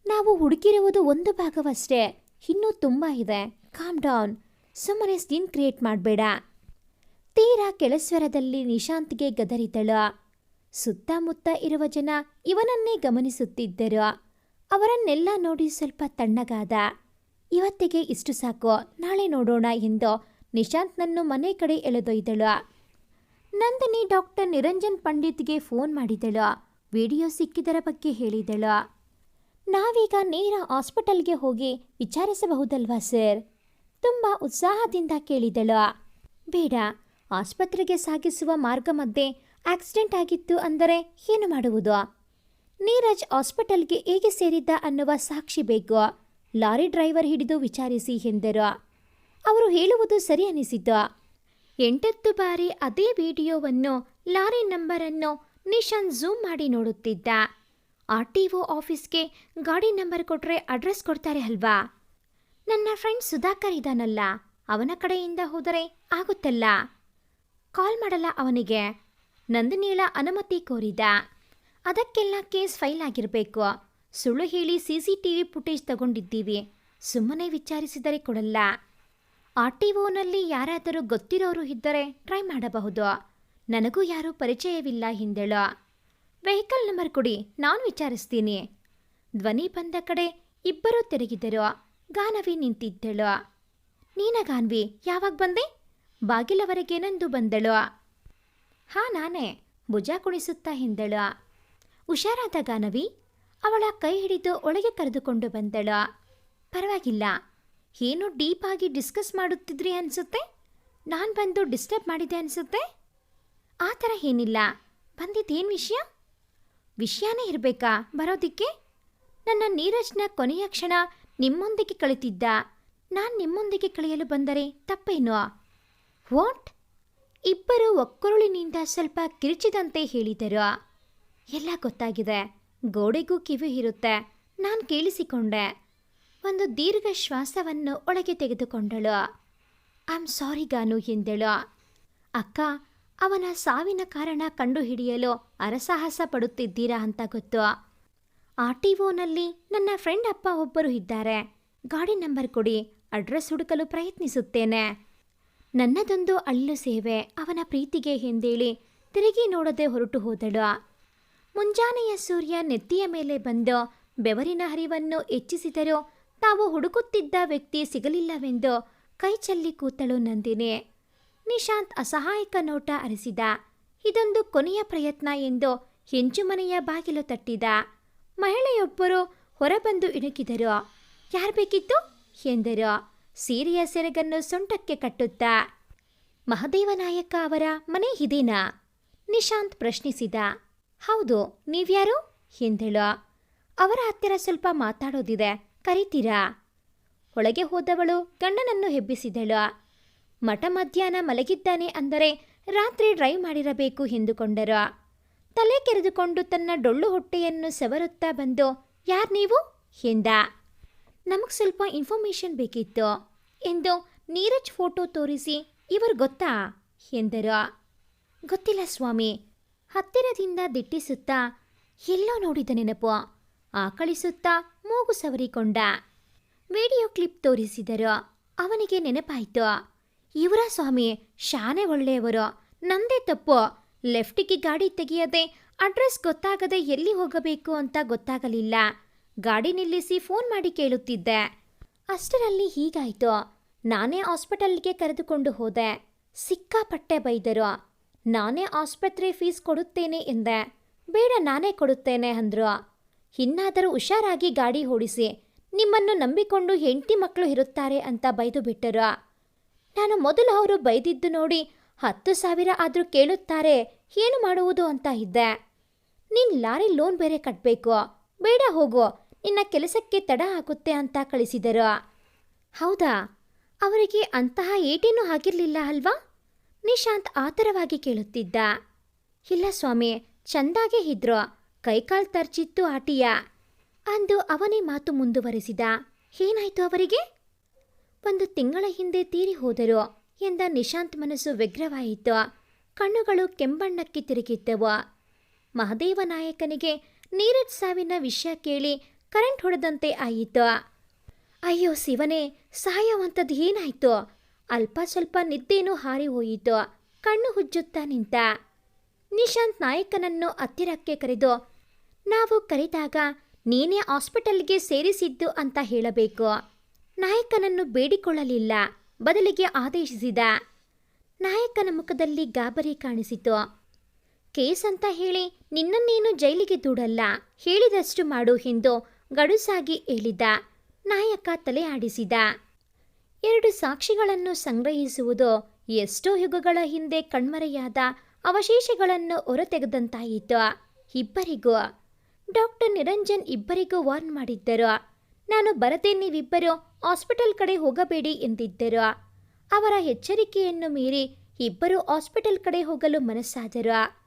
Speaker 1: ನಾವು ಹುಡುಕಿರುವುದು ಒಂದು ಭಾಗವಷ್ಟೇ. ಇನ್ನೂ ತುಂಬ ಇದೆ. ಕಾಮ್ ಡೌನ್ ಸುಮ್ಮನೆ ಸ್ಕಿನ್ ಕ್ರಿಯೇಟ್ ಮಾಡಬೇಡ. ತೀರಾ ಕೆಳಸ್ವರದಲ್ಲಿ ನಿಶಾಂತ್ಗೆ ಗದರಿದಳು. ಸುತ್ತಮುತ್ತ ಇರುವ ಜನ ಇವನನ್ನೇ ಗಮನಿಸುತ್ತಿದ್ದರು. ಅವರನ್ನೆಲ್ಲ ನೋಡಿ ಸ್ವಲ್ಪ ತಣ್ಣಗಾದ. ಇವತ್ತಿಗೆ ಇಷ್ಟು ಸಾಕು. ನಾಳೆ ನೋಡೋಣ ಎಂದು ನಿಶಾಂತ್ನನ್ನು ಮನೆ ಕಡೆ ಎಳೆದೊಯ್ದಳು. ನಂದಿನಿ ಡಾಕ್ಟರ್ ನಿರಂಜನ್ ಪಂಡಿತ್ಗೆ ಫೋನ್ ಮಾಡಿದಳು. ವಿಡಿಯೋ ಸಿಕ್ಕಿದರ ಬಗ್ಗೆ ಹೇಳಿದಳು. ನಾವೀಗ ನೇರ ಹಾಸ್ಪಿಟಲ್ಗೆ ಹೋಗಿ ವಿಚಾರಿಸಬಹುದಲ್ವಾ ಸರ್? ತುಂಬ ಉತ್ಸಾಹದಿಂದ ಕೇಳಿದಳು. ಬೇಡ, ಆಸ್ಪತ್ರೆಗೆ ಸಾಗಿಸುವ ಮಾರ್ಗ ಮಧ್ಯೆ ಆಕ್ಸಿಡೆಂಟ್ ಆಗಿತ್ತು ಅಂದರೆ ಏನು ಮಾಡುವುದು? ನೀರಜ್ ಹಾಸ್ಪಿಟಲ್ಗೆ ಹೇಗೆ ಸೇರಿದ್ದ ಅನ್ನುವ ಸಾಕ್ಷಿ ಬೇಕು. ಲಾರಿ ಡ್ರೈವರ್ ಹಿಡಿದು ವಿಚಾರಿಸಿ ಎಂದರು. ಅವರು ಹೇಳುವುದು ಸರಿ ಅನಿಸಿತು. ಎಂಟತ್ತು ಬಾರಿ ಅದೇ ವಿಡಿಯೋವನ್ನು ಲಾರಿ ನಂಬರನ್ನು ನಿಶಾನ್ ಝೂಮ್ ಮಾಡಿ ನೋಡುತ್ತಿದ್ದ. ಆರ್ ಟಿ ಒ ಆಫೀಸ್ಗೆ ಗಾಡಿ ನಂಬರ್ ಕೊಟ್ರೆ ಅಡ್ರೆಸ್ ಕೊಡ್ತಾರೆ ಅಲ್ವಾ? ನನ್ನ ಫ್ರೆಂಡ್ ಸುಧಾಕರ್ ಇದ್ದಾನಲ್ಲ ಅವನ ಕಡೆಯಿಂದ ಹೋದರೆ ಆಗುತ್ತಲ್ಲ? ಕಾಲ್ ಮಾಡಲ್ಲ ಅವನಿಗೆ. ನಂದಿನೀಳ ಅನುಮತಿ ಕೋರಿದ. ಅದಕ್ಕೆಲ್ಲ ಕೇಸ್ ಫೈಲ್ ಆಗಿರಬೇಕು. ಸುಳ್ಳು ಹೇಳಿ C C T V footage ತಗೊಂಡಿದ್ದೀವಿ. ಸುಮ್ಮನೆ ವಿಚಾರಿಸಿದರೆ ಕೊಡಲ್ಲ. ಆರ್ ಟಿ ಒನಲ್ಲಿ ಯಾರಾದರೂ ಗೊತ್ತಿರೋರು ಇದ್ದರೆ ಟ್ರೈ ಮಾಡಬಹುದು. ನನಗೂ ಯಾರೂ ಪರಿಚಯವಿಲ್ಲ ಹಿಂದೆಳು. ವೆಹಿಕಲ್ ನಂಬರ್ ಕೊಡಿ, ನಾನು ವಿಚಾರಿಸ್ತೀನಿ. ಧ್ವನಿ ಬಂದ ಕಡೆ ಇಬ್ಬರೂ ತಿರುಗಿದರು. ಗಾನವಿ ನಿಂತಿದ್ದಳು. ನೀನ ಗಾನ್ವಿ, ಯಾವಾಗ ಬಂದೆ? ಬಾಗಿಲವರೆಗೆ ನಂದು ಬಂದಳು. ಹಾ, ನಾನೇ, ಭುಜ ಕುಣಿಸುತ್ತಾ ಹಿಂದಳು. ಹುಷಾರಾದ ಗಾನವಿ, ಅವಳ ಕೈ ಹಿಡಿದು ಒಳಗೆ ಕರೆದುಕೊಂಡು ಬಂದಳು. ಪರವಾಗಿಲ್ಲ, ಏನು ಡೀಪ್ ಆಗಿ ಡಿಸ್ಕಸ್ ಮಾಡುತ್ತಿದ್ರಿ ಅನಿಸುತ್ತೆ? ನಾನು ಬಂದು ಡಿಸ್ಟರ್ಬ್ ಮಾಡಿದೆ ಅನಿಸುತ್ತೆ? ಆ ಥರ ಏನಿಲ್ಲ, ಬಂದಿದ್ದೇನು ವಿಷಯ? ವಿಷಯನೇ ಇರಬೇಕಾ? ಬರೋದಿಕ್ಕೆ? ನನ್ನ ನೀರಜ್ನ ಕೊನೆಯ ಕ್ಷಣ ನಿಮ್ಮೊಂದಿಗೆ ಕಳಿತಿದ್ದ. ನಾನು ನಿಮ್ಮೊಂದಿಗೆ ಕಳೆಯಲು ಬಂದರೆ ತಪ್ಪೇನು ವಾಟ್? ಇಬ್ಬರು ಒಕ್ಕರುಳಿನಿಂದ ಸ್ವಲ್ಪ ಕಿರುಚಿದಂತೆ ಹೇಳಿದರು? ಎಲ್ಲ ಗೊತ್ತಾಗಿದೆ. ಗೋಡೆಗೂ ಕಿವಿ ಇರುತ್ತೆ. ನಾನು ಕೇಳಿಸಿಕೊಂಡೆ. ಒಂದು ದೀರ್ಘ ಶ್ವಾಸವನ್ನು ಒಳಗೆ ತೆಗೆದುಕೊಂಡಳು. ಐ ಆಮ್ ಸಾರಿ ಗಾನು, ಎಂದಳು. ಅಕ್ಕ ಅವನ ಸಾವಿನ ಕಾರಣ ಕಂಡುಹಿಡಿಯಲು ಅರಸಾಹಸ ಪಡುತ್ತಿದ್ದೀರಾ ಅಂತ ಗೊತ್ತು. ಆರ್ ಟಿ ಒನಲ್ಲಿ ನನ್ನ ಫ್ರೆಂಡ್ ಅಪ್ಪ ಒಬ್ಬರು ಇದ್ದಾರೆ. ಗಾಡಿ ನಂಬರ್ ಕೊಡಿ, ಅಡ್ರೆಸ್ ಹುಡುಕಲು ಪ್ರಯತ್ನಿಸುತ್ತೇನೆ. ನನ್ನದೊಂದು ಅಳ್ಳು ಸೇವೆ, ಅವನ ಪ್ರೀತಿಗೆ ಎಂದೇಳಿ ತಿರುಗಿ ನೋಡದೆ ಹೊರಟು ಹೋದಳು. ಮುಂಜಾನೆಯ ಸೂರ್ಯ ನೆತ್ತಿಯ ಮೇಲೆ ಬಂದು ಬೆವರಿನ ಹರಿವನ್ನು ಹೆಚ್ಚಿಸಿದರೂ ತಾವು ಹುಡುಕುತ್ತಿದ್ದ ವ್ಯಕ್ತಿ ಸಿಗಲಿಲ್ಲವೆಂದು ಕೈ ಚೆಲ್ಲಿ ಕೂತಳು ನಂದಿನಿ. ನಿಶಾಂತ್ ಅಸಹಾಯಕ ನೋಟ ಅರಿಸಿದ. ಇದೊಂದು ಕೊನೆಯ ಪ್ರಯತ್ನ ಎಂದು ಹೆಂಚುಮನೆಯ ಬಾಗಿಲು ತಟ್ಟಿದ. ಮಹಿಳೆಯೊಬ್ಬರು ಹೊರಬಂದು ಇಣುಕಿದರು. ಯಾರು ಬೇಕಿತ್ತು? ಎಂದರು. ಸೀರೆಯ ಸೆರಗನ್ನು ಸೊಂಟಕ್ಕೆ ಕಟ್ಟುತ್ತಾ. ಮಹದೇವನಾಯಕ ಅವರ ಮನೆ ಇದೇನಾ? ನಿಶಾಂತ್ ಪ್ರಶ್ನಿಸಿದ. ಹೌದು, ನೀವ್ಯಾರು? ಎಂದಳು. ಅವರ ಹತ್ತಿರ ಸ್ವಲ್ಪ ಮಾತಾಡೋದಿದೆ, ಕರಿತೀರಾ? ಒಳಗೆ ಹೋದವಳು ಗಂಡನನ್ನು ಹೆಬ್ಬಿಸಿದಳು. ಮಠ ಮಧ್ಯಾಹ್ನ ಮಲಗಿದ್ದಾನೆ ಅಂದರೆ ರಾತ್ರಿ ಡ್ರೈವ್ ಮಾಡಿರಬೇಕು ಎಂದುಕೊಂಡರು. ತಲೆ ಕೆರೆದುಕೊಂಡು ತನ್ನ ಡೊಳ್ಳು ಹೊಟ್ಟೆಯನ್ನು ಸವರುತ್ತಾ ಬಂದು, ಯಾರ್ ನೀವು? ಎಂದ. ನಮಗೆ ಸ್ವಲ್ಪ ಇನ್ಫಾರ್ಮೇಷನ್ ಬೇಕಿತ್ತು ಎಂದು ನೀರಜ್ ಫೋಟೋ ತೋರಿಸಿ, ಇವರು ಗೊತ್ತಾ? ಎಂದರು. ಗೊತ್ತಿಲ್ಲ ಸ್ವಾಮಿ. ಹತ್ತಿರದಿಂದ ದಿಟ್ಟಿಸುತ್ತಾ, ಎಲ್ಲೋ ನೋಡಿದ ನೆನಪು. ಆಕಳಿಸುತ್ತಾ ಮೂಗು ಸವರಿಕೊಂಡ. ವಿಡಿಯೋ ಕ್ಲಿಪ್ ತೋರಿಸಿದರು. ಅವನಿಗೆ ನೆನಪಾಯಿತು. ಇವರ ಸ್ವಾಮಿ ಶಾನೆ ಒಳ್ಳೆಯವರು ನಂದೇ ತಪ್ಪು. ಲೆಫ್ಟಿಗೆ ಗಾಡಿ ತೆಗೆಯದೆ ಅಡ್ರೆಸ್ ಗೊತ್ತಾಗದೆ ಎಲ್ಲಿ ಹೋಗಬೇಕು ಅಂತ ಗೊತ್ತಾಗಲಿಲ್ಲ. ಗಾಡಿ ನಿಲ್ಲಿಸಿ ಫೋನ್ ಮಾಡಿ ಕೇಳುತ್ತಿದ್ದೆ. ಅಷ್ಟರಲ್ಲಿ ಹೀಗಾಯ್ತು. ನಾನೇ ಹಾಸ್ಪಿಟಲ್ಗೆ ಕರೆದುಕೊಂಡು ಹೋದೆ. ಸಿಕ್ಕಾಪಟ್ಟೆ ಬೈದರು. ನಾನೇ ಆಸ್ಪತ್ರೆ ಫೀಸ್ ಕೊಡುತ್ತೇನೆ ಎಂದೆ. ಬೇಡ ನಾನೇ ಕೊಡುತ್ತೇನೆ ಅಂದ್ರು. ಇನ್ನಾದರೂ ಹುಷಾರಾಗಿ ಗಾಡಿ ಓಡಿಸಿ ನಿಮ್ಮನ್ನು ನಂಬಿಕೊಂಡು ಹೆಂಡತಿ ಮಕ್ಕಳು ಇರುತ್ತಾರೆ ಅಂತ ಬೈದು ಬಿಟ್ಟರು. ನಾನು ಮೊದಲು ಅವರು ಬೈದಿದ್ದು ನೋಡಿ ಹತ್ತು ಸಾವಿರ ಆದರೂ ಕೇಳುತ್ತಾರೆ, ಏನು ಮಾಡುವುದು ಅಂತ ಇದ್ದೆ. ನಿನ್ ಲಾರಿ ಲೋನ್ ಬೇರೆ ಕಟ್ಟಬೇಕು ಬೇಡ ಹೋಗು, ನಿನ್ನ ಕೆಲಸಕ್ಕೆ ತಡ ಆಗುತ್ತೆ ಅಂತ ಕಳಿಸಿದರು. ಹೌದಾ? ಅವರಿಗೆ ಅಂತಹ ಏಟೇನೂ ಆಗಿರಲಿಲ್ಲ ಅಲ್ವಾ? ನಿಶಾಂತ್ ಆತರವಾಗಿ ಕೇಳುತ್ತಿದ್ದ. ಇಲ್ಲ ಸ್ವಾಮಿ, ಚಂದಾಗೆ ಇದ್ರು, ಕೈಕಾಲ್ ತರ್ಚಿತ್ತು ಆಟಿಯ. ಅಂದು ಅವನೇ ಮಾತು ಮುಂದುವರೆಸಿದ. ಏನಾಯ್ತು ಅವರಿಗೆ? ಒಂದು ತಿಂಗಳ ಹಿಂದೆ ತೀರಿ ಹೋದರು ಎಂದ ನಿಶಾಂತ್ ಮನಸ್ಸು ವ್ಯಗ್ರವಾಯಿತು. ಕಣ್ಣುಗಳು ಕೆಂಬಣ್ಣಕ್ಕೆ ತಿರುಗಿದ್ದವು. ಮಹದೇವ ನಾಯಕನಿಗೆ ನೀರಜ್ ಸಾವಿನ ವಿಷಯ ಕೇಳಿ ಕರೆಂಟ್ ಹೊಡೆದಂತೆ ಆಯಿತು. ಅಯ್ಯೋ ಶಿವನೇ ಸಹಾಯವಂಥದ್ದು ಏನಾಯಿತು? ಅಲ್ಪ ಸ್ವಲ್ಪ ನಿದ್ದೇನೂ ಹಾರಿ ಹೋಯಿತು. ಕಣ್ಣು ಹುಜ್ಜುತ್ತಾ ನಿಂತ. ನಿಶಾಂತ್ ನಾಯಕನನ್ನು ಹತ್ತಿರಕ್ಕೆ ಕರೆದು, ನಾವು ಕರೆದಾಗ ನೀನೇ ಹಾಸ್ಪಿಟಲ್ಗೆ ಸೇರಿಸಿದ್ದು ಅಂತ ಹೇಳಬೇಕು. ನಾಯಕನನ್ನು ಬೇಡಿಕೊಳ್ಳಲಿಲ್ಲ. ಬದಲಿಗೆ ಆದೇಶಿಸಿದ. ನಾಯಕನ ಮುಖದಲ್ಲಿ ಗಾಬರಿ ಕಾಣಿಸಿತು. ಕೇಸ್ ಅಂತ ಹೇಳಿ ನಿನ್ನನ್ನೇನು ಜೈಲಿಗೆ ದೂಡಲ್ಲ? ಹೇಳಿದಷ್ಟು ಮಾಡು ಎಂದು ಗಡುಸಾಗಿ ಹೇಳಿದ. ನಾಯಕ ತಲೆ ಆಡಿಸಿದ. ಎರಡು ಸಾಕ್ಷಿಗಳನ್ನು ಸಂಗ್ರಹಿಸುವುದು ಎಷ್ಟೋ ಯುಗಗಳ ಹಿಂದೆ ಕಣ್ಮರೆಯಾದ ಅವಶೇಷಗಳನ್ನು ಹೊರತೆಗೆದಂತಾಯಿತು. ಇಬ್ಬರಿಗೂ. ಡಾಕ್ಟರ್ ನಿರಂಜನ್ ಇಬ್ಬರಿಗೂ ವಾರ್ನ್ ಮಾಡಿದ್ದರು. ನಾನು ಬರದೆ ನೀವಿಬ್ಬರು ಹಾಸ್ಪಿಟಲ್ ಕಡೆ ಹೋಗಬೇಡಿ ಎಂದಿದ್ದರು. ಅವರ ಎಚ್ಚರಿಕೆಯನ್ನು ಮೀರಿ ಇಬ್ಬರು ಹಾಸ್ಪಿಟಲ್ ಕಡೆ ಹೋಗಲು ಮನಸ್ಸಾದರು.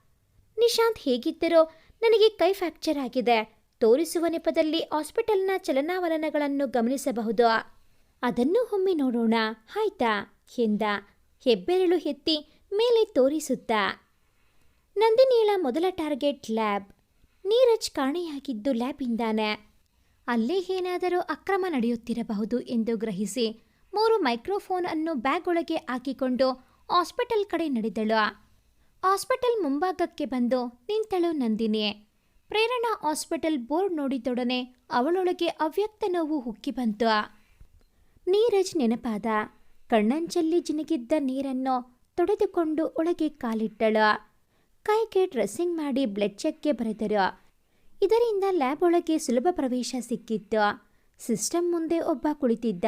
Speaker 1: ನಿಶಾಂತ್ ಹೇಗಿದ್ದರೋ, ನನಗೆ ಕೈ ಫ್ಯಾಕ್ಚರ್ ಆಗಿದೆ. ತೋರಿಸುವ ನೆಪದಲ್ಲಿ ಹಾಸ್ಪಿಟಲ್ನ ಚಲನಾವಲನಗಳನ್ನು ಗಮನಿಸಬಹುದು. ಅದನ್ನು ಒಮ್ಮೆ ನೋಡೋಣ. ಆಯ್ತಾ? ಎಂದ. ಹೆಬ್ಬೆರಳು ಎತ್ತಿ ಮೇಲೆ ತೋರಿಸುತ್ತಾ. ನಂದಿನಿಯಳ ಮೊದಲ ಟಾರ್ಗೆಟ್ ಲ್ಯಾಬ್. ನೀರಜ್ ಕಾಣೆಯಾಗಿದ್ದು ಲ್ಯಾಬ್ನಿಂದಾನೆ ಅಲ್ಲೇ ಏನಾದರೂ ಅಕ್ರಮ ನಡೆಯುತ್ತಿರಬಹುದು ಎಂದು ಗ್ರಹಿಸಿ ಮೂರು ಮೈಕ್ರೋಫೋನ್ ಅನ್ನು ಬ್ಯಾಗ್ ಒಳಗೆ ಹಾಕಿಕೊಂಡು ಹಾಸ್ಪಿಟಲ್ ಕಡೆ ನಡೆದಳು. ಹಾಸ್ಪಿಟಲ್ ಮುಂಭಾಗಕ್ಕೆ ಬಂದು ನಿಂತಳು ನಂದಿನಿ. ಪ್ರೇರಣಾ ಹಾಸ್ಪಿಟಲ್ ಬೋರ್ಡ್ ನೋಡಿದೊಡನೆ ಅವಳೊಳಗೆ ಅವ್ಯಕ್ತ ನೋವು ಹುಕ್ಕಿ ಬಂತು. ನೀರಜ್ ನೆನಪಾದ. ಕಣ್ಣಂಚಲ್ಲಿ ಜಿನಗಿದ್ದ ನೀರನ್ನು ತೊಡೆದುಕೊಂಡು ಒಳಗೆ ಕಾಲಿಟ್ಟಳು. ಕೈಗೆ ಡ್ರೆಸ್ಸಿಂಗ್ ಮಾಡಿ ಬ್ಲಡ್ ಚೆಕ್ಗೆ ಬರೆದರು. ಇದರಿಂದ ಲ್ಯಾಬ್ ಒಳಗೆ ಸುಲಭ ಪ್ರವೇಶ ಸಿಕ್ಕಿತ್ತು ಸಿಸ್ಟಮ್ ಮುಂದೆ ಒಬ್ಬ ಕುಳಿತಿದ್ದ.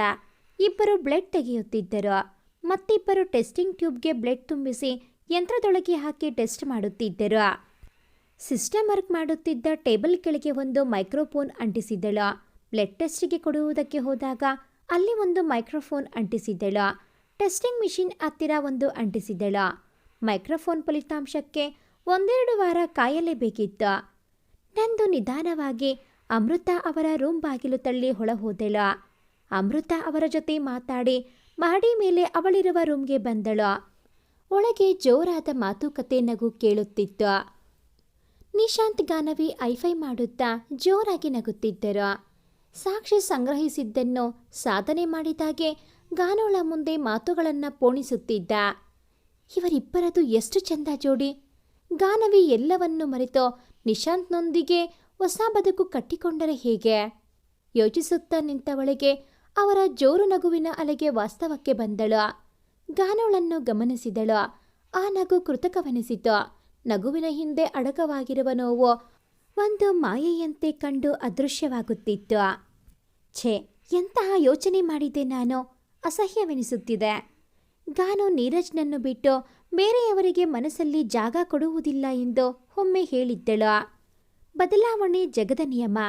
Speaker 1: ಇಬ್ಬರು ಬ್ಲಡ್ ತೆಗೆಯುತ್ತಿದ್ದರು. ಮತ್ತಿಬ್ಬರು ಟೆಸ್ಟಿಂಗ್ ಟ್ಯೂಬ್ಗೆ ಬ್ಲಡ್ ತುಂಬಿಸಿ ಯಂತ್ರದೊಳಗೆ ಹಾಕಿ ಟೆಸ್ಟ್ ಮಾಡುತ್ತಿದ್ದರು. ಸಿಸ್ಟಮ್ ವರ್ಕ್ ಮಾಡುತ್ತಿದ್ದ ಟೇಬಲ್ ಕೆಳಗೆ ಒಂದು ಮೈಕ್ರೋಫೋನ್ ಅಂಟಿಸಿದ್ದಳು ಬ್ಲಡ್ ಟೆಸ್ಟ್ಗೆ ಕೊಡುವುದಕ್ಕೆ ಹೋದಾಗ ಅಲ್ಲಿ ಒಂದು ಮೈಕ್ರೋಫೋನ್ ಅಂಟಿಸಿದ್ದಳು ಟೆಸ್ಟಿಂಗ್ ಮಿಷಿನ್ ಹತ್ತಿರ ಒಂದು ಅಂಟಿಸಿದ್ದಳು ಮೈಕ್ರೋಫೋನ್ ಫಲಿತಾಂಶಕ್ಕೆ ಒಂದೆರಡು ವಾರ ಕಾಯಲೇಬೇಕಿತ್ತು. ನಂದು ನಿಧಾನವಾಗಿ ಅಮೃತ ಅವರ ರೂಮ್ ಬಾಗಿಲು ತಳ್ಳಿ ಹೊಳ ಹೋದಳು ಅಮೃತ ಅವರ ಜೊತೆ ಮಾತಾಡಿ ಮಹಡಿ ಮೇಲೆ ಅವಳಿರುವ ರೂಮ್ಗೆ ಬಂದಳು. ಒಳಗೆ ಜೋರಾದ ಮಾತುಕತೆ ನಗು ಕೇಳುತ್ತಿತ್ತು. ನಿಶಾಂತ್ ಗಾನವಿ ಐಫೈ ಮಾಡುತ್ತಾ ಜೋರಾಗಿ ನಗುತ್ತಿದ್ದರು. ಸಾಕ್ಷಿ ಸಂಗ್ರಹಿಸಿದ್ದನ್ನು ಸಾಧನೆ ಮಾಡಿದಾಗೆ ಗಾನೋಳ ಮುಂದೆ ಮಾತುಗಳನ್ನು ಪೋಣಿಸುತ್ತಿದ್ದ. ಇವರಿಬ್ಬರದು ಎಷ್ಟು ಚಂದ ಜೋಡಿ. ಗಾನವಿ ಎಲ್ಲವನ್ನೂ ಮರೆತು ನಿಶಾಂತ್ನೊಂದಿಗೆ ಹೊಸ ಬದುಕು ಕಟ್ಟಿಕೊಂಡರೆ ಹೇಗೆ? ಯೋಚಿಸುತ್ತಾ ನಿಂತವಳಿಗೆ ಅವರ ಜೋರು ನಗುವಿನ ಅಲೆಗೆ ವಾಸ್ತವಕ್ಕೆ ಬಂದಳು. ಗಾನೋಳನ್ನು ಗಮನಿಸಿದಳು. ಆ ನಗು ಕೃತಕವೆನಿಸಿತು. ನಗುವಿನ ಹಿಂದೆ ಅಡಕವಾಗಿರುವ ನೋವು ಒಂದು ಮಾಯೆಯಂತೆ ಕಂಡು ಅದೃಶ್ಯವಾಗುತ್ತಿತ್ತು. ಛೇ, ಎಂತಹ ಯೋಚನೆ ಮಾಡಿದೆ ನಾನು? ಅಸಹ್ಯವೆನಿಸುತ್ತಿದೆ. ಗಾನು ನೀರಜ್ನನ್ನು ಬಿಟ್ಟು ಬೇರೆಯವರಿಗೆ ಮನಸ್ಸಲ್ಲಿ ಜಾಗ ಕೊಡುವುದಿಲ್ಲ ಎಂದು ಒಮ್ಮೆ ಹೇಳಿದ್ದಳು. ಬದಲಾವಣೆ ಜಗದ ನಿಯಮ.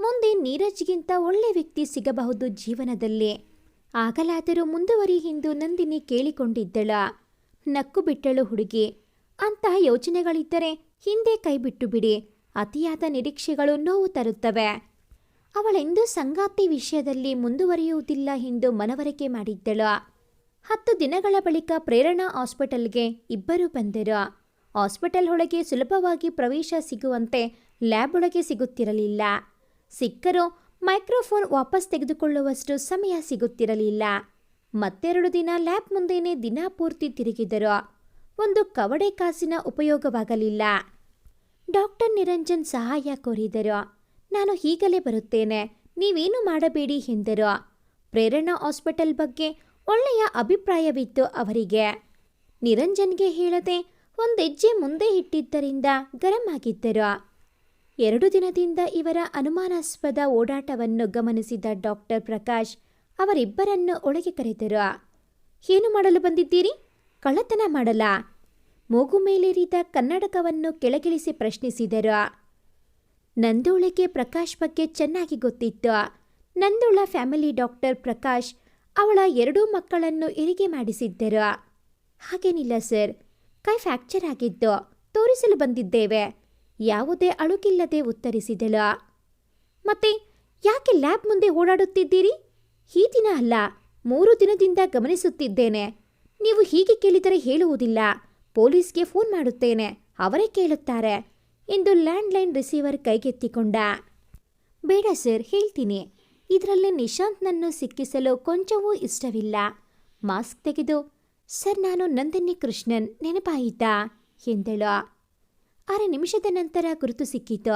Speaker 1: ಮುಂದೆ ನೀರಜ್ಗಿಂತ ಒಳ್ಳೆ ವ್ಯಕ್ತಿ ಸಿಗಬಹುದು ಜೀವನದಲ್ಲಿ. ಆಗಲಾದರೂ ಮುಂದುವರಿ ಎಂದು ನಂದಿನಿ ಕೇಳಿಕೊಂಡಿದ್ದಳು. ನಕ್ಕು ಬಿಟ್ಟಳು ಹುಡುಗಿ. ಅಂತಹ ಯೋಚನೆಗಳಿದ್ದರೆ ಹಿಂದೆ ಕೈಬಿಟ್ಟು ಬಿಡಿ. ಅತಿಯಾದ ನಿರೀಕ್ಷೆಗಳು ನೋವು ತರುತ್ತವೆ. ಅವಳೆಂದೂ ಸಂಗಾತಿ ವಿಷಯದಲ್ಲಿ ಮುಂದುವರಿಯುವುದಿಲ್ಲ ಎಂದು ಮನವರಿಕೆ ಮಾಡಿದ್ದಳು. ಹತ್ತು ದಿನಗಳ ಬಳಿಕ ಪ್ರೇರಣಾ ಹಾಸ್ಪಿಟಲ್ಗೆ ಇಬ್ಬರು ಬಂದರು. ಹಾಸ್ಪಿಟಲ್ ಒಳಗೆ ಸುಲಭವಾಗಿ ಪ್ರವೇಶ ಸಿಗುವಂತೆ ಲ್ಯಾಬ್ ಒಳಗೆ ಸಿಗುತ್ತಿರಲಿಲ್ಲ. ಸಿಕ್ಕರು ಮೈಕ್ರೋಫೋನ್ ವಾಪಸ್ ತೆಗೆದುಕೊಳ್ಳುವಷ್ಟು ಸಮಯ ಸಿಗುತ್ತಿರಲಿಲ್ಲ. ಮತ್ತೆರಡು ದಿನ ಲ್ಯಾಬ್ ಮುಂದೆನೇ ದಿನ ಪೂರ್ತಿ ತಿರುಗಿದರು. ಒಂದು ಕವಡೆ ಕಾಸಿನ ಉಪಯೋಗವಾಗಲಿಲ್ಲ. ಡಾಕ್ಟರ್ ನಿರಂಜನ್ ಸಹಾಯ ಕೋರಿದರು. ನಾನು ಈಗಲೇ ಬರುತ್ತೇನೆ. ನೀವೇನು ಮಾಡಬೇಡಿ ಎಂದರು. ಪ್ರೇರಣಾ ಹಾಸ್ಪಿಟಲ್ ಬಗ್ಗೆ ಒಳ್ಳೆಯ ಅಭಿಪ್ರಾಯವಿತ್ತು ಅವರಿಗೆ. ನಿರಂಜನ್ಗೆ ಹೇಳದೆ ಒಂದೆಜ್ಜೆ ಮುಂದೆ ಇಟ್ಟಿದ್ದರಿಂದ ಗರಂ ಆಗಿದ್ದರು ಎರಡು ದಿನದಿಂದ ಇವರ ಅನುಮಾನಾಸ್ಪದ ಓಡಾಟವನ್ನು ಗಮನಿಸಿದ ಡಾಕ್ಟರ್ ಪ್ರಕಾಶ್ ಅವರಿಬ್ಬರನ್ನು ಒಳಗೆ ಕರೆದರು. ಏನು ಮಾಡಲು ಬಂದಿದ್ದೀರಿ? ಕಳ್ಳತನ ಮಾಡಲ ಮೂಗು ಮೇಲೇರಿದ ಕನ್ನಡಕವನ್ನು ಕೆಳಗಿಳಿಸಿ ಪ್ರಶ್ನಿಸಿದರು. ನಂದೋಳಿಗೆ ಪ್ರಕಾಶ್ ಬಗ್ಗೆ ಚೆನ್ನಾಗಿ ಗೊತ್ತಿತ್ತು. ನಂದೋಳ ಫ್ಯಾಮಿಲಿ ಡಾಕ್ಟರ್ ಪ್ರಕಾಶ್ ಅವಳ ಎರಡೂ ಮಕ್ಕಳನ್ನು ಇರಿಗೆ ಮಾಡಿಸಿದ್ದರು. ಹಾಗೇನಿಲ್ಲ ಸರ್, ಕೈ ಫ್ಯಾಕ್ಚರ್ ಆಗಿದ್ದು ತೋರಿಸಲು ಬಂದಿದ್ದೇವೆ. ಯಾವುದೇ ಅಳುಕಿಲ್ಲದೆ ಉತ್ತರಿಸಿದಳು. ಮತ್ತೆ ಯಾಕೆ ಲ್ಯಾಬ್ ಮುಂದೆ ಓಡಾಡುತ್ತಿದ್ದೀರಿ? ಈ ದಿನ ಅಲ್ಲ, ಮೂರು ದಿನದಿಂದ ಗಮನಿಸುತ್ತಿದ್ದೇನೆ. ನೀವು ಹೀಗೆ ಕೇಳಿದರೆ ಹೇಳುವುದಿಲ್ಲ. ಪೊಲೀಸ್ಗೆ ಫೋನ್ ಮಾಡುತ್ತೇನೆ, ಅವರೇ ಕೇಳುತ್ತಾರೆ ಎಂದು ಲ್ಯಾಂಡ್ಲೈನ್ ರಿಸೀವರ್ ಕೈಗೆತ್ತಿಕೊಂಡ. ಬೇಡ ಸರ್, ಹೇಳ್ತೀನಿ. ಇದರಲ್ಲಿ ನಿಶಾಂತ್ನನ್ನು ಸಿಕ್ಕಿಸಲು ಕೊಂಚವೂ ಇಷ್ಟವಿಲ್ಲ. ಮಾಸ್ಕ್ ತೆಗೆದು, ಸರ್, ನಾನು ನಂದಿನಿ ಕೃಷ್ಣನ್, ನೆನಪಾಯಿತಾ? ಎಂದಳು. ಅರೆ ನಿಮಿಷದ ನಂತರ ಗುರುತು ಸಿಕ್ಕಿತು.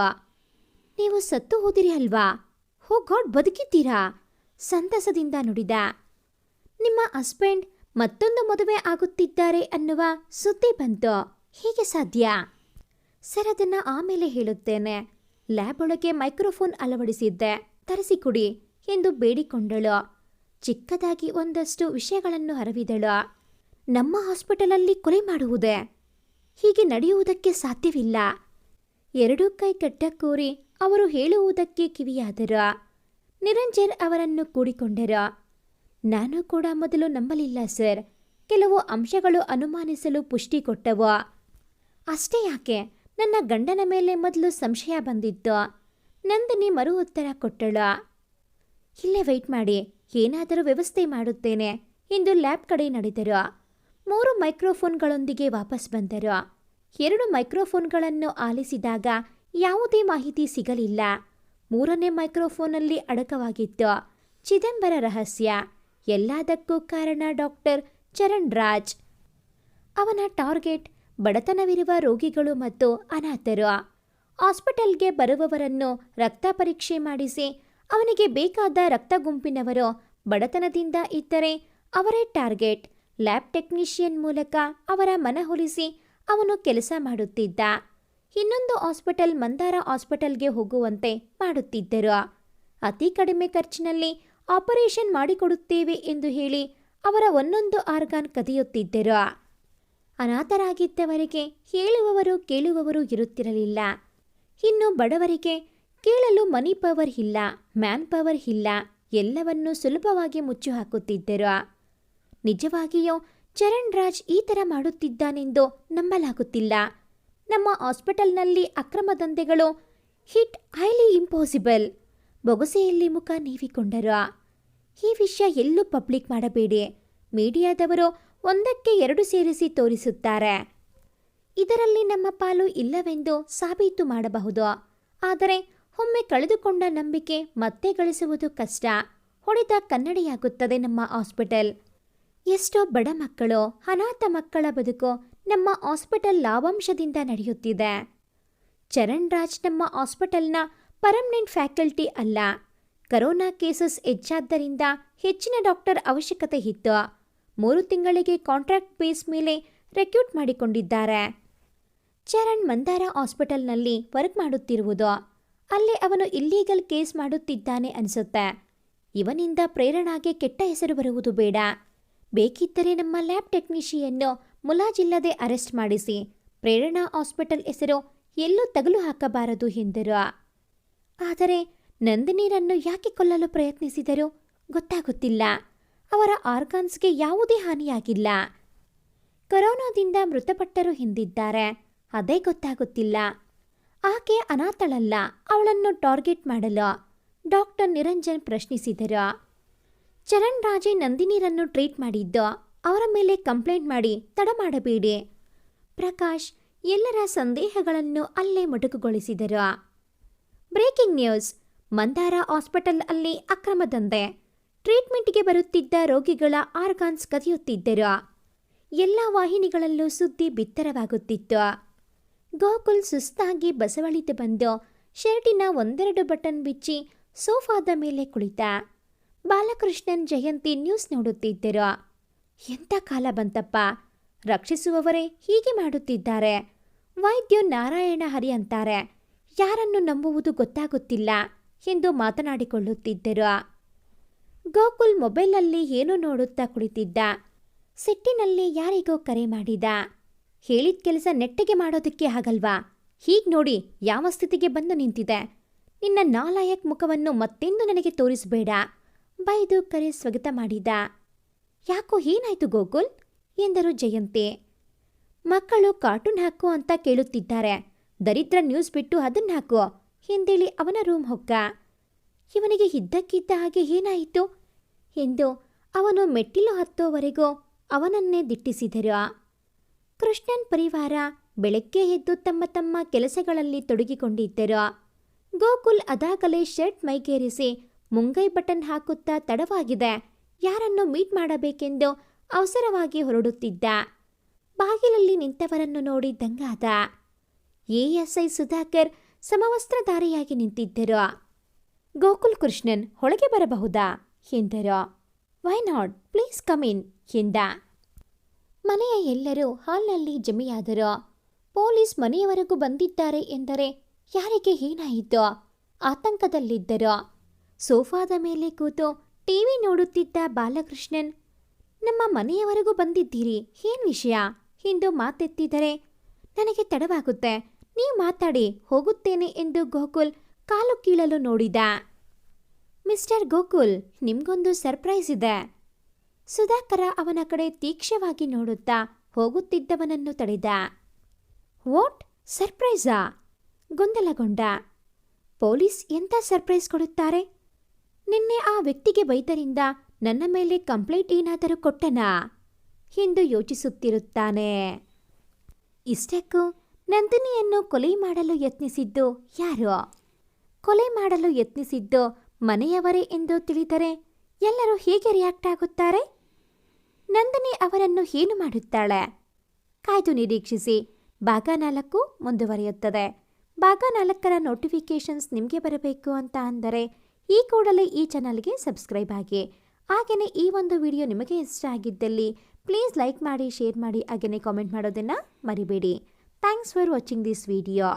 Speaker 1: ನೀವು ಸತ್ತು ಹೋದಿರಿ ಅಲ್ವಾ? ಹೋ ಗಾಡ್, ಬದುಕಿದ್ದೀರಾ? ಸಂತಸದಿಂದ ನುಡಿದ. ನಿಮ್ಮ ಹಸ್ಬೆಂಡ್ ಮತ್ತೊಂದು ಮದುವೆ ಆಗುತ್ತಿದ್ದಾರೆ ಅನ್ನುವ ಸುದ್ದಿ ಬಂತು. ಹೇಗೆ ಸಾಧ್ಯ? ಸರ್, ಅದನ್ನು ಆಮೇಲೆ ಹೇಳುತ್ತೇನೆ. ಲ್ಯಾಬ್ ಒಳಗೆ ಮೈಕ್ರೋಫೋನ್ ಅಳವಡಿಸಿದ್ದೆ. ತರಿಸಿಕೊಡಿ ಎಂದು ಬೇಡಿಕೊಂಡಳು. ಚಿಕ್ಕದಾಗಿ ಒಂದಷ್ಟು ವಿಷಯಗಳನ್ನು ಹರವಿದಳು. ನಮ್ಮ ಹಾಸ್ಪಿಟಲಲ್ಲಿ ಕೊಲೆ ಮಾಡುವುದೇ? ಹೀಗೆ ನಡೆಯುವುದಕ್ಕೆ ಸಾಧ್ಯವಿಲ್ಲ. ಎರಡೂ ಕೈ ಕಟ್ಟಕ್ಕೂರಿ ಅವರು ಹೇಳುವುದಕ್ಕೆ ಕಿವಿಯಾದರು. ನಿರಂಜನ್ ಅವರನ್ನು ಕೂಡಿಕೊಂಡರು. ನಾನು ಕೂಡ ಮೊದಲು ನಂಬಲಿಲ್ಲ, ಸರ್. ಕೆಲವು ಅಂಶಗಳು ಅನುಮಾನಿಸಲು ಪುಷ್ಟಿ ಕೊಟ್ಟವು. ಅಷ್ಟೇ ಯಾಕೆ? ನನ್ನ ಗಂಡನ ಮೇಲೆ ಮೊದಲು ಸಂಶಯ ಬಂದಿತ್ತು. ನಂದಿನಿ ಮರು ಉತ್ತರ ಕೊಟ್ಟಳು. ಇಲ್ಲೇ ವೆಯ್ಟ್ ಮಾಡಿ, ಏನಾದರೂ ವ್ಯವಸ್ಥೆ ಮಾಡುತ್ತೇನೆ ಎಂದು ಲ್ಯಾಬ್ ಕಡೆ ನಡೆದರು. ಮೂರು ಮೈಕ್ರೋಫೋನ್ಗಳೊಂದಿಗೆ ವಾಪಸ್ ಬಂದರು. ಎರಡು ಮೈಕ್ರೋಫೋನ್ಗಳನ್ನು ಆಲಿಸಿದಾಗ ಯಾವುದೇ ಮಾಹಿತಿ ಸಿಗಲಿಲ್ಲ. ಮೂರನೇ ಮೈಕ್ರೋಫೋನಲ್ಲಿ ಅಡಕವಾಗಿತ್ತು. ಚಿದಂಬರ ರಹಸ್ಯ. ಎಲ್ಲದಕ್ಕೂ ಕಾರಣ ಡಾಕ್ಟರ್ ಚರಣ್ ರಾಜ್. ಅವನ ಟಾರ್ಗೆಟ್ ಬಡತನವಿರುವ ರೋಗಿಗಳು ಮತ್ತು ಅನಾಥರು. ಹಾಸ್ಪಿಟಲ್ಗೆ ಬರುವವರನ್ನು ರಕ್ತ ಪರೀಕ್ಷೆ ಮಾಡಿಸಿ, ಅವನಿಗೆ ಬೇಕಾದ ರಕ್ತ ಗುಂಪಿನವರು ಬಡತನದಿಂದ ಇದ್ದರೆ ಅವರೇ ಟಾರ್ಗೆಟ್. ಲ್ಯಾಬ್ ಟೆಕ್ನಿಷಿಯನ್ ಮೂಲಕ ಅವರ ಮನವೊಲಿಸಿ ಅವನು ಕೆಲಸ ಮಾಡುತ್ತಿದ್ದ. ಇನ್ನೊಂದು ಹಾಸ್ಪಿಟಲ್ ಮಂದಾರ ಹಾಸ್ಪಿಟಲ್ಗೆ ಹೋಗುವಂತೆ ಮಾಡುತ್ತಿದ್ದರು. ಅತಿ ಕಡಿಮೆ ಖರ್ಚಿನಲ್ಲಿ ಆಪರೇಷನ್ ಮಾಡಿಕೊಡುತ್ತೇವೆ ಎಂದು ಹೇಳಿ ಅವರ ಒಂದೊಂದು ಆರ್ಗಾನ್ ಕದಿಯುತ್ತಿದ್ದರು. ಅನಾಥರಾಗಿದ್ದವರಿಗೆ ಹೇಳುವವರು ಕೇಳುವವರು ಇರುತ್ತಿರಲಿಲ್ಲ. ಇನ್ನು ಬಡವರಿಗೆ ಕೇಳಲು ಮನಿ ಪವರ್ ಇಲ್ಲ, ಮ್ಯಾನ್ ಪವರ್ ಇಲ್ಲ, ಎಲ್ಲವನ್ನೂ ಸುಲಭವಾಗಿ ಮುಚ್ಚು ಹಾಕುತ್ತಿದ್ದರು ನಿಜವಾಗಿಯೂ ಚರಣ್ ರಾಜ್ ಈ ಥರ ಮಾಡುತ್ತಿದ್ದಾನೆಂದು ನಂಬಲಾಗುತ್ತಿಲ್ಲ. ನಮ್ಮ ಹಾಸ್ಪಿಟಲ್ನಲ್ಲಿ ಅಕ್ರಮ ದಂಧೆಗಳು, ಹಿಟ್ ಹೈಲಿ ಇಂಪಾಸಿಬಲ್, ಬೊಗಸೆಯಲ್ಲಿ ಮುಖ ನೀವಿಕೊಂಡರು. ಈ ವಿಷಯ ಎಲ್ಲೂ ಪಬ್ಲಿಕ್ ಮಾಡಬೇಡಿ. ಮೀಡಿಯಾದವರು ಒಂದಕ್ಕೆ ಎರಡು ಸೇರಿಸಿ ತೋರಿಸುತ್ತಾರೆ. ಇದರಲ್ಲಿ ನಮ್ಮ ಪಾಲು ಇಲ್ಲವೆಂದು ಸಾಬೀತು ಮಾಡಬಹುದು. ಆದರೆ ಒಮ್ಮೆ ಕಳೆದುಕೊಂಡ ನಂಬಿಕೆ ಮತ್ತೆ ಗಳಿಸುವುದು ಕಷ್ಟ. ಹೊಡೆದ ಕನ್ನಡಿಯಾಗುತ್ತದೆ ನಮ್ಮ ಹಾಸ್ಪಿಟಲ್. ಎಷ್ಟೋ ಬಡ ಮಕ್ಕಳು, ಅನಾಥ ಮಕ್ಕಳ ಬದುಕು ನಮ್ಮ ಹಾಸ್ಪಿಟಲ್ ಲಾಭಾಂಶದಿಂದ ನಡೆಯುತ್ತಿದೆ. ಚರಣ್ ರಾಜ್ ನಮ್ಮ ಹಾಸ್ಪಿಟಲ್ನ ಪರ್ಮನೆಂಟ್ ಫ್ಯಾಕಲ್ಟಿ ಅಲ್ಲ. ಕರೋನಾ ಕೇಸಸ್ ಹೆಚ್ಚಾದ್ದರಿಂದ ಹೆಚ್ಚಿನ ಡಾಕ್ಟರ್ ಅವಶ್ಯಕತೆ ಇತ್ತು. ಮೂರು ತಿಂಗಳಿಗೆ ಕಾಂಟ್ರಾಕ್ಟ್ ಬೇಸ್ ಮೇಲೆ ರೆಕ್ಯೂಟ್ ಮಾಡಿಕೊಂಡಿದ್ದಾರೆ. ಚರಣ್ ಮಂದಾರ ಹಾಸ್ಪಿಟಲ್ನಲ್ಲಿ ವರ್ಕ್ ಮಾಡುತ್ತಿರುವುದು. ಅಲ್ಲಿ ಅವನು ಇಲ್ಲೀಗಲ್ ಕೇಸ್ ಮಾಡುತ್ತಿದ್ದಾನೆ ಅನಿಸುತ್ತೆ. ಇವನಿಂದ ಪ್ರೇರಣಾಗೆ ಕೆಟ್ಟ ಹೆಸರು ಬರುವುದು ಬೇಡ. ಬೇಕಿದ್ದರೆ ನಮ್ಮ ಲ್ಯಾಬ್ ಟೆಕ್ನಿಷಿಯನ್ನು ಮುಲಾಜಿಲ್ಲದೆ ಅರೆಸ್ಟ್ ಮಾಡಿಸಿ ಪ್ರೇರಣಾ ಹಾಸ್ಪಿಟಲ್ ಹೆಸರು ಎಲ್ಲೂ ತಗಲು ಹಾಕಬಾರದು ಎಂದರು. ಆದರೆ ನಂದಿನಿರನ್ನು ಯಾಕೆ ಕೊಲ್ಲಲು ಪ್ರಯತ್ನಿಸಿದರು ಗೊತ್ತಾಗುತ್ತಿಲ್ಲ. ಅವರ ಆರ್ಗಾನ್ಸ್ಗೆ ಯಾವುದೇ ಹಾನಿಯಾಗಿಲ್ಲ. ಕೊರೋನಾದಿಂದ ಮೃತಪಟ್ಟರು ಎಂದಿದ್ದಾರೆ. ಅದೇ ಗೊತ್ತಾಗುತ್ತಿಲ್ಲ. ಆಕೆ ಅನಾಥಳಲ್ಲ, ಅವಳನ್ನು ಟಾರ್ಗೆಟ್ ಮಾಡಲು ಡಾಕ್ಟರ್ ನಿರಂಜನ್ ಪ್ರಶ್ನಿಸಿದರು. ಚರಣ್ ರಾಜೆ ನಂದಿನಿರನ್ನು ಟ್ರೀಟ್ ಮಾಡಿದ್ದು, ಅವರ ಮೇಲೆ ಕಂಪ್ಲೇಂಟ್ ಮಾಡಿ ತಡ ಮಾಡಬೇಡಿ. ಪ್ರಕಾಶ್ ಎಲ್ಲರ ಸಂದೇಹಗಳನ್ನು ಅಲ್ಲೇ ಮೊಟಕುಗೊಳಿಸಿದರು. ಬ್ರೇಕಿಂಗ್ ನ್ಯೂಸ್, ಮಂದಾರ ಹಾಸ್ಪಿಟಲ್ ಅಲ್ಲಿ ಅಕ್ರಮ ದಂಧೆ ಟ್ರೀಟ್ಮೆಂಟ್ಗೆ ಬರುತ್ತಿದ್ದ ರೋಗಿಗಳ ಆರ್ಗಾನ್ಸ್ ಕದಿಯುತ್ತಿದ್ದರು. ಎಲ್ಲ ವಾಹಿನಿಗಳಲ್ಲೂ ಸುದ್ದಿ ಬಿತ್ತರವಾಗುತ್ತಿತ್ತು. ಗೋಕುಲ್ ಸುಸ್ತಾಗಿ ಬಸವಳಿದು ಬಂದು ಶರ್ಟಿನ ಒಂದೆರಡು ಬಟನ್ ಬಿಚ್ಚಿ ಸೋಫಾದ ಮೇಲೆ ಕುಳಿತ. ಬಾಲಕೃಷ್ಣನ್ ಜಯಂತಿ ನ್ಯೂಸ್ ನೋಡುತ್ತಿದ್ದರು. ಎಂಥ ಕಾಲ ಬಂತಪ್ಪ? ರಕ್ಷಿಸುವವರೇ ಹೀಗೆ ಮಾಡುತ್ತಿದ್ದಾರೆ. ವೈದ್ಯ ನಾರಾಯಣ ಹರಿ ಅಂತಾರೆ, ಯಾರನ್ನು ನಂಬುವುದು ಗೊತ್ತಾಗುತ್ತಿಲ್ಲ ಎಂದು ಮಾತನಾಡಿಕೊಳ್ಳುತ್ತಿದ್ದರು. ಗೋಕುಲ್ ಮೊಬೈಲಲ್ಲಿ ಏನೋ ನೋಡುತ್ತಾ ಕುಳಿತಿದ್ದ? ಸಿಟ್ಟಿನಲ್ಲಿ ಯಾರಿಗೋ ಕರೆ ಮಾಡಿದ. ಹೇಳಿದ ಕೆಲಸ ನೆಟ್ಟಗೆ ಮಾಡೋದಕ್ಕೆ ಆಗಲ್ವಾ? ಹೀಗೆ ನೋಡಿ ಯಾವ ಸ್ಥಿತಿಗೆ ಬಂದು ನಿಂತಿದೆ? ನಿನ್ನ ನಾಲಾಯಕ್ ಮುಖವನ್ನು ಮತ್ತೆಂದು ನನಗೆ ತೋರಿಸಬೇಡ. ಬೈದು ಕರೆ ಸ್ವಗತ ಮಾಡಿದ. ಯಾಕೋ ಏನಾಯ್ತು ಗೋಕುಲ್? ಎಂದರು ಜಯಂತಿ. ಮಕ್ಕಳು ಕಾರ್ಟೂನ್ ಹಾಕು ಅಂತ ಕೇಳುತ್ತಿದ್ದಾರೆ. ದರಿದ್ರ ನ್ಯೂಸ್ ಬಿಟ್ಟು ಅದನ್ನ ಹಾಕು, ಎಂದೇಳಿ ಅವನ ರೂಮ್ ಹೊಕ್ಕ. ಇವನಿಗೆ ಇದ್ದಕ್ಕಿದ್ದ ಹಾಗೆ ಏನಾಯಿತು? ಎಂದು ಅವನು ಮೆಟ್ಟಿಲು ಹತ್ತೋವರೆಗೂ ಅವನನ್ನೇ ದಿಟ್ಟಿಸಿದರು. ಕೃಷ್ಣನ್ ಪರಿವಾರ ಬೆಳಗ್ಗೆ ಎದ್ದು ತಮ್ಮ ತಮ್ಮ ಕೆಲಸಗಳಲ್ಲಿ ತೊಡಗಿಕೊಂಡಿದ್ದರು. ಗೋಕುಲ್ ಅದಾಗಲೇ ಶರ್ಟ್ ಮೈಗೇರಿಸಿ ಮುಂಗೈ ಬಟನ್ ಹಾಕುತ್ತಾ ತಡವಾಗಿದೆ. ಯಾರನ್ನು ಮೀಟ್ ಮಾಡಬೇಕೆಂದು ಅವಸರವಾಗಿ ಹೊರಡುತ್ತಿದ್ದ. ಬಾಗಿಲಲ್ಲಿ ನಿಂತವರನ್ನು ನೋಡಿ ದಂಗಾದ. ಎಎಸ್ಐ ಸುಧಾಕರ್ ಸಮವಸ್ತ್ರಧಾರಿಯಾಗಿ ನಿಂತಿದ್ದರು. ಗೋಕುಲ್ ಕೃಷ್ಣನ್, ಹೊಳಗೆ ಬರಬಹುದಾ? ಎಂದರು. Why not please come in ಎಂದ. ಮನೆಯ ಎಲ್ಲರೂ ಹಾಲ್ನಲ್ಲಿ ಜಮೆಯಾದರು. ಪೊಲೀಸ್ ಮನೆಯವರೆಗೂ ಬಂದಿದ್ದಾರೆ ಎಂದರೆ ಯಾರಿಗೆ ಏನಾಯಿತು? ಆತಂಕದಲ್ಲಿದ್ದರು. ಸೋಫಾದ ಮೇಲೆ ಕೂತು ಟಿವಿ ನೋಡುತ್ತಿದ್ದ ಬಾಲಕೃಷ್ಣನ್, ನಮ್ಮ ಮನೆಯವರೆಗೂ ಬಂದಿದ್ದೀರಿ, ಏನ್ ವಿಷಯ ಎಂದು ಮಾತೆತ್ತಿದರೆ, ನನಗೆ ತಡವಾಗುತ್ತೆ. ನೀವು ಮಾತಾಡಿ, ಹೋಗುತ್ತೇನೆ ಎಂದು ಗೋಕುಲ್ ಕಾಲು ಕೀಳಲು ನೋಡಿದ. ಮಿಸ್ಟರ್ ಗೋಕುಲ್, ನಿಮ್ಗೊಂದು ಸರ್ಪ್ರೈಸ್ ಇದೆ. ಸುಧಾಕರ ಅವನ ಕಡೆ ತೀಕ್ಷ್ಣವಾಗಿ ನೋಡುತ್ತಾ ಹೋಗುತ್ತಿದ್ದವನನ್ನು ತಡೆದ. ವಾಟ್? ಸರ್ಪ್ರೈಸಾ? ಗೊಂದಲಗೊಂಡ. ಪೊಲೀಸ್ ಎಂಥ ಸರ್ಪ್ರೈಸ್ ಕೊಡುತ್ತಾರೆ? ನಿನ್ನೆ ಆ ವ್ಯಕ್ತಿಗೆ ಬೈದರಿಂದ ನನ್ನ ಮೇಲೆ ಕಂಪ್ಲೇಂಟ್ ಏನಾದರೂ ಕೊಟ್ಟನಾ? ಎಂದು ಯೋಚಿಸುತ್ತಿರುತ್ತಾನೆ. ಇಷ್ಟಕ್ಕೂ ನಂದಿನಿಯನ್ನು ಕೊಲೆ ಮಾಡಲು ಯತ್ನಿಸಿದ್ದು ಯಾರು? ಕೊಲೆ ಮಾಡಲು ಯತ್ನಿಸಿದ್ದು ಮನೆಯವರೇ ಎಂದು ತಿಳಿದರೆ ಎಲ್ಲರೂ ಹೇಗೆ ರಿಯಾಕ್ಟ್ ಆಗುತ್ತಾರೆ? ನಂದಿನಿ ಅವರನ್ನು ಏನು ಮಾಡುತ್ತಾಳೆ? ಕಾಯ್ದು ನಿರೀಕ್ಷಿಸಿ. ಭಾಗ ನಾಲ್ಕು ಮುಂದುವರಿಯುತ್ತದೆ. ಭಾಗ ನಾಲ್ಕರ ನೋಟಿಫಿಕೇಷನ್ಸ್ ನಿಮಗೆ ಬರಬೇಕು ಅಂತ ಅಂದರೆ ಈ ಕೂಡಲೇ ಈ ಚಾನಲ್ಗೆ ಸಬ್ಸ್ಕ್ರೈಬ್ ಆಗಿ. ಹಾಗೆಯೇ ಈ ಒಂದು ವಿಡಿಯೋ ನಿಮಗೆ ಇಷ್ಟ ಆಗಿದ್ದಲ್ಲಿ ಪ್ಲೀಸ್ ಲೈಕ್ ಮಾಡಿ ಶೇರ್ ಮಾಡಿ ಹಾಗೆಯೇ ಕಾಮೆಂಟ್ ಮಾಡೋದನ್ನು ಮರಿಬೇಡಿ. Thanks for watching this video